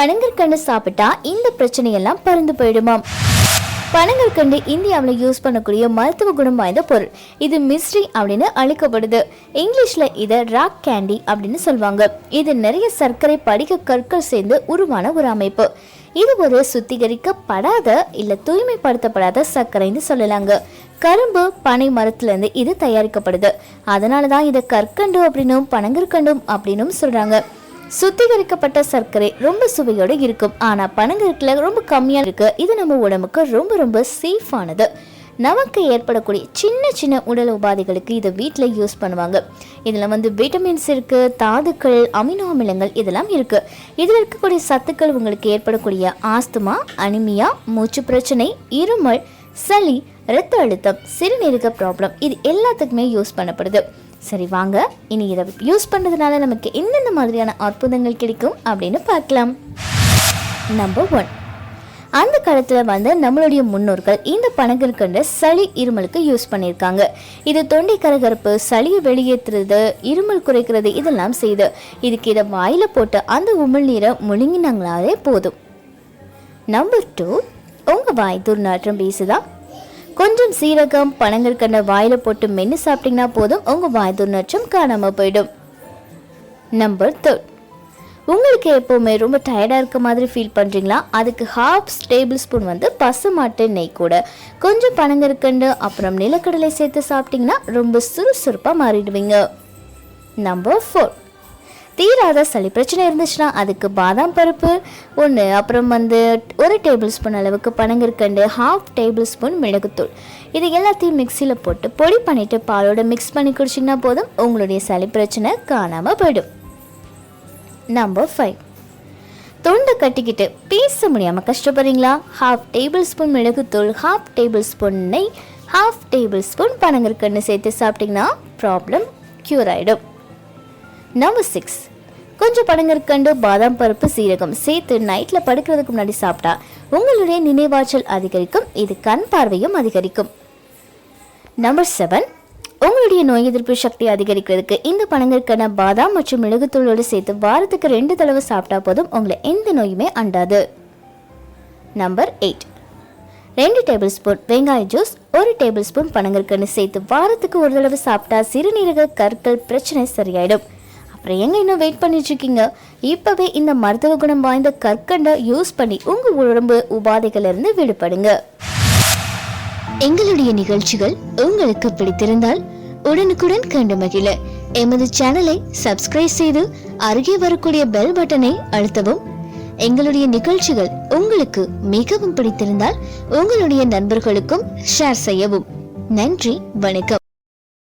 பனங்கற்கண்டு சாப்பிட்டா இந்த பிரச்சனையெல்லாம் பறந்து போயிடுமாம் பனங்கற்கண்டு இந்தியாவில் யூஸ் பண்ணக்கூடிய மருத்துவ குணம் வாய்ந்த பொருள். இது மிஸ்ட்ரி அப்படின்னு அழைக்கப்படுது. இங்கிலீஷில் இதை ராக் கேண்டி அப்படின்னு சொல்லுவாங்க. இது நிறைய சர்க்கரை படிக கற்கள் சேர்ந்து உருவான ஒரு அமைப்பு. இது ஒரு சுத்திகரிக்கப்படாத இல்லை தூய்மைப்படுத்தப்படாத சர்க்கரைன்னு சொல்லலாங்க. கரும்பு பனை மரத்துலேருந்து இது தயாரிக்கப்படுது. அதனால தான் இதை கற்கண்டு அப்படின்னும் பனங்கற்கண்டும் அப்படின்னும் சொல்கிறாங்க சுத்திகரிக்கப்பட்ட சர்க்கரை ரொம்ப சுவையோடு இருக்கும். ஆனால் பனங்கற்குல ரொம்ப கம்மியாக இருக்கு. இது நம்ம உடம்புக்கு ரொம்ப ரொம்ப சேஃபானது நமக்கு ஏற்படக்கூடிய சின்ன சின்ன உடல் உபாதைகளுக்கு இதை வீட்டில் யூஸ் பண்ணுவாங்க. இதில் வந்து விட்டமின்ஸ் இருக்குது தாதுக்கள் அமினோ அமிலங்கள் இதெல்லாம் இருக்குது இதில் இருக்கக்கூடிய சத்துக்கள் உங்களுக்கு ஏற்படக்கூடிய ஆஸ்துமா அனிமியா மூச்சு பிரச்சனை இருமல் சளி இரத்த அழுத்தம் சிறுநீரக ப்ராப்ளம் இது எல்லாத்துக்குமே யூஸ் பண்ணப்படுது. சரி வாங்க. இனி இதை யூஸ் பண்ணுறதுனால நமக்கு என்னென்ன மாதிரியான அற்புதங்கள் கிடைக்கும் அப்படின்னு பார்க்கலாம். நம்பர் ஒன் அந்த காலத்தில் வந்து நம்மளுடைய முன்னோர்கள் இந்த பனங்கற்கண்டு சளி இருமலுக்கு யூஸ் பண்ணியிருக்காங்க. இது தொண்டை கரகரப்பு சளியை வெளியேற்றுறது இருமல் குறைக்கிறது இதெல்லாம் செய்து இதுக்கு இதை வாயில் போட்டு அந்த உமிழ்நீரை முழுங்கினாங்களாலே போதும். நம்பர் டூ உங்கள் வாய் துர்நாற்றம் பேசுதா கொஞ்சம் சீரகம் பனங்கற்கண்ட வாயில் போட்டு மென்று சாப்பிட்டீங்கன்னா போதும். உங்கள் வாய் துர்நாற்றம் காணாமல் போயிடும். நம்பர் தேர்ட் உங்களுக்கு எப்போவுமே ரொம்ப டயர்டாக இருக்க மாதிரி ஃபீல் பண்ணுறீங்களா அதுக்கு ஹாஃப் டேபிள் ஸ்பூன் வந்து பசுமாட்டு நெய் கூட. கொஞ்சம் பனங்கற்கண்டு அப்புறம் நிலக்கடலை சேர்த்து சாப்பிட்டிங்கன்னா ரொம்ப சுறுசுறுப்பாக மாறிடுவீங்க. நம்பர் ஃபோர் தீராத சளி பிரச்சனை இருந்துச்சுன்னா அதுக்கு பாதாம் பருப்பு ஒன்று அப்புறம் வந்து ஒரு டேபிள் ஸ்பூன் அளவுக்கு பனங்கற்கண்டு ஹாஃப் டேபிள் ஸ்பூன் மிளகுத்தூள். இது எல்லாத்தையும் மிக்சியில் போட்டு பொடி பண்ணிவிட்டு பாலோட மிக்ஸ் பண்ணி குடிச்சிங்கன்னா போதும் உங்களுடைய சளி பிரச்சனை காணாமல் போயிடும். நம்பர் ஃபைவ் தொண்டை கட்டிக்கிட்டு பேச முடியாமல் கஷ்டப்படுறீங்களா? ஹாஃப் டேபிள் ஸ்பூன் மிளகுத்தூள் ஹாஃப் டேபிள் ஸ்பூன் நெய் ஹாஃப் டேபிள் ஸ்பூன் பனங்கற்கண்டு சேர்த்து சாப்பிட்டிங்கன்னா ப்ராப்ளம் க்யூர் ஆகிடும் நம்பர் சிக்ஸ் கொஞ்சம் பனங்கற்கண்டு பாதாம் பருப்பு சீரகம் சேர்த்து நைட்டில் படுக்கிறதுக்கு முன்னாடி சாப்பிட்டா உங்களுடைய நினைவாற்றல் அதிகரிக்கும் இது கண் பார்வையும் அதிகரிக்கும். நம்பர் செவன் உங்களுடைய நோய் எதிர்ப்பு சக்தி அதிகரிக்கிறதுக்கு இந்த பனங்கற்கன பாதாம் மற்றும் மிளகுத்தூளோடு சேர்த்து வாரத்துக்கு ரெண்டு தடவை சாப்பிட்டா போதும் உங்களை எந்த நோயுமே அண்டாது. நம்பர் எயிட் ரெண்டு டேபிள் ஸ்பூன் வெங்காய ஜூஸ் ஒரு டேபிள் ஸ்பூன் பனங்கற்கன்னு சேர்த்து வாரத்துக்கு ஒரு தடவை சாப்பிட்டா சிறுநீரக கற்கள் பிரச்சனை சரியாயிடும். அப்புறம் எங்கே இன்னும் வெயிட் பண்ணிட்டுருக்கீங்க? இப்போவே இந்த மருத்துவ குணம் வாய்ந்த கற்கண்டை யூஸ் பண்ணி உங்க உடம்பு உபாதைகளிலிருந்து விடுபடுங்க. எங்களுடைய நிகழ்ச்சிகள் உங்களுக்கு பிடித்திருந்தால் உடனுக்குடன் கண்டு மகிழ. எமது சேனலை சப்ஸ்கிரைப் செய்து அருகே வரக்கூடிய பெல் பட்டனை அழுத்தவும். எங்களுடைய நிகழ்ச்சிகள் உங்களுக்கு மிகவும் பிடித்திருந்தால் உங்களுடைய நண்பர்களுக்கும் ஷேர் செய்யவும். நன்றி வணக்கம்.